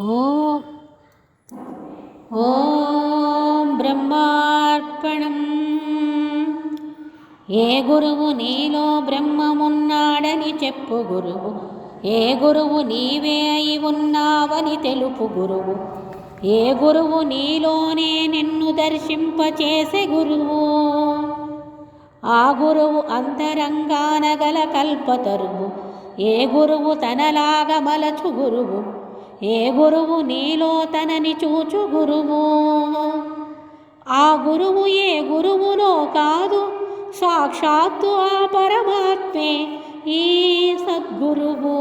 ఓం. ఓం బ్రహ్మార్పణం. ఏ గురువు నీలో బ్రహ్మమున్నాడని చెప్పు గురువు. ఏ గురువు నీవే అయి ఉన్నావని తెలుపు గురువు. ఏ గురువు నీలోనే నిన్ను దర్శింపచేసే గురువు. ఆ గురువు అంతరంగానగల కల్పతరువు. ఏ గురువు తనలాగా మలచు గురువు. ఏ గురువు నీలో తనని చూచు గురువు ఆ గురువు ఏ గురువునో కాదు సాక్షాత్తు ఆ పరమాత్మే ఈ సద్గురువు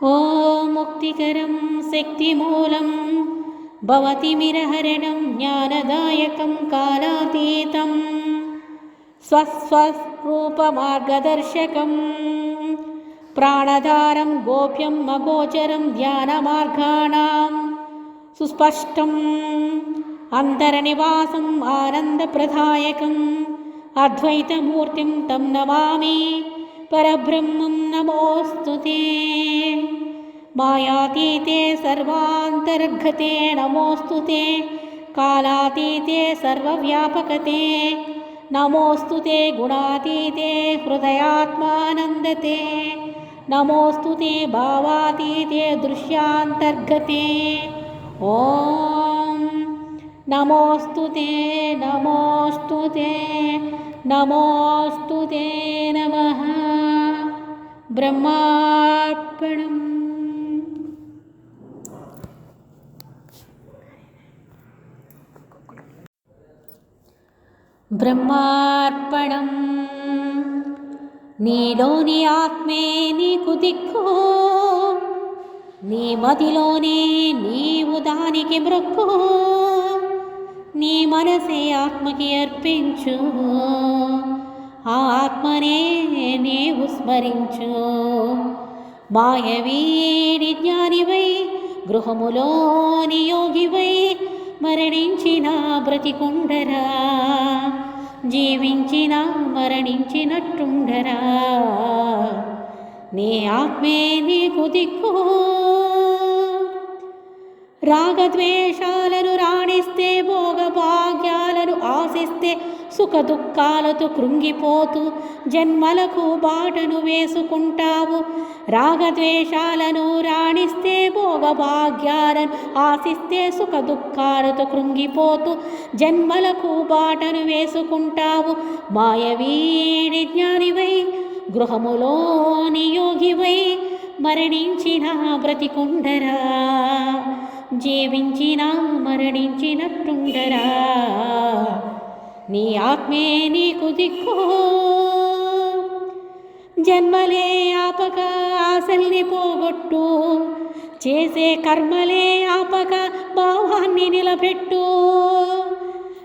ఓ ముక్తికరం శక్తిమూలం భవతిమిరహరణం జ్ఞానదాయకం కాలాతీతం స్వస్వరూపమార్గదర్శకం प्राणधारं गोप्यं अगोचरं ध्यानमार्गाणां सुस्पष्टम् अन्तरनिवासम् आनन्दप्रदायकम् अद्वैतमूर्तिं तं नमामि परब्रह्मं नमोऽस्तु ते। मायातीते सर्वान्तर्गते नमोऽस्तु ते। कालातीते सर्वव्यापकते। नमोऽस्तु ते गुणातीते हृदयात्मानन्दते। नमोऽस्तु ते भावातीते दृश्यान्तर्गते। ॐ नमोऽस्तु ते नमोऽस्तु ते नमोऽस्तु ते नमः। ब्रह्मार्पणम्। ब्रह्मार्पणम्। నీలోని ఆత్మే నీకు దిక్కు. నీ మదిలోనే నీవు దానికి మృక్కు. నీ మనసే ఆత్మకి అర్పించు. ఆ ఆత్మనే నీవు స్మరించు. మాయవీడి జ్ఞానివై గృహములోని యోగివై మరణించిన బ్రతికుండరా. జీవించిన మరణించినట్టుండరా. నీ ఆత్మే నీకు దిక్కు. రాగద్వేషాలను రాణిస్తే భోగభాగ్యాలను ఆశిస్తే సుఖ దుఃఖాలతో కృంగిపోతూ జన్మలకు బాటను వేసుకుంటావు. రాగద్వేషాలను రాణిస్తే భోగభాగ్యాలను ఆశిస్తే సుఖ దుఃఖాలతో కృంగిపోతూ జన్మలకు బాటను వేసుకుంటావు. మాయవీడి జ్ఞానివై గృహములోని యోగివై మరణించిన బ్రతికుండరా? జీవించిన మరణించినట్టుండరా? నీ ఆత్మే నీకు దిక్కు. జన్మలే ఆపక ఆశల్ని పోగొట్టు. చేసే కర్మలే ఆపక భావాన్ని నిలబెట్టు.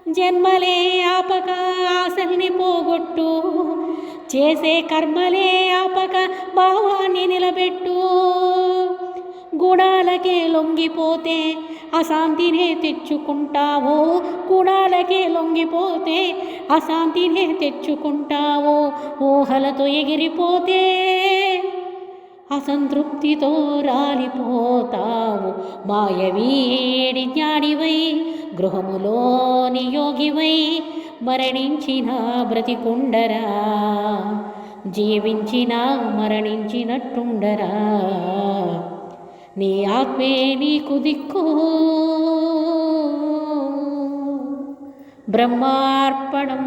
జన్మలే ఆపక ఆశల్ని పోగొట్టు. చేసే కర్మలే ఆపక భావాన్ని నిలబెట్టు. గుణాలకే లొంగిపోతే అశాంతినే తెచ్చుకుంటావో? కుడాలకే లొంగిపోతే అశాంతినే తెచ్చుకుంటావో? ఊహలతో ఎగిరిపోతే అసంతృప్తితో రాలిపోతావు. మాయవీడి జ్ఞానివై గృహములోని యోగివై మరణించిన బ్రతికుండరా? జీవించినా మరణించినట్టుండరా? నీ ఆత్మే నీకు దిక్కు బ్రహ్మార్పణం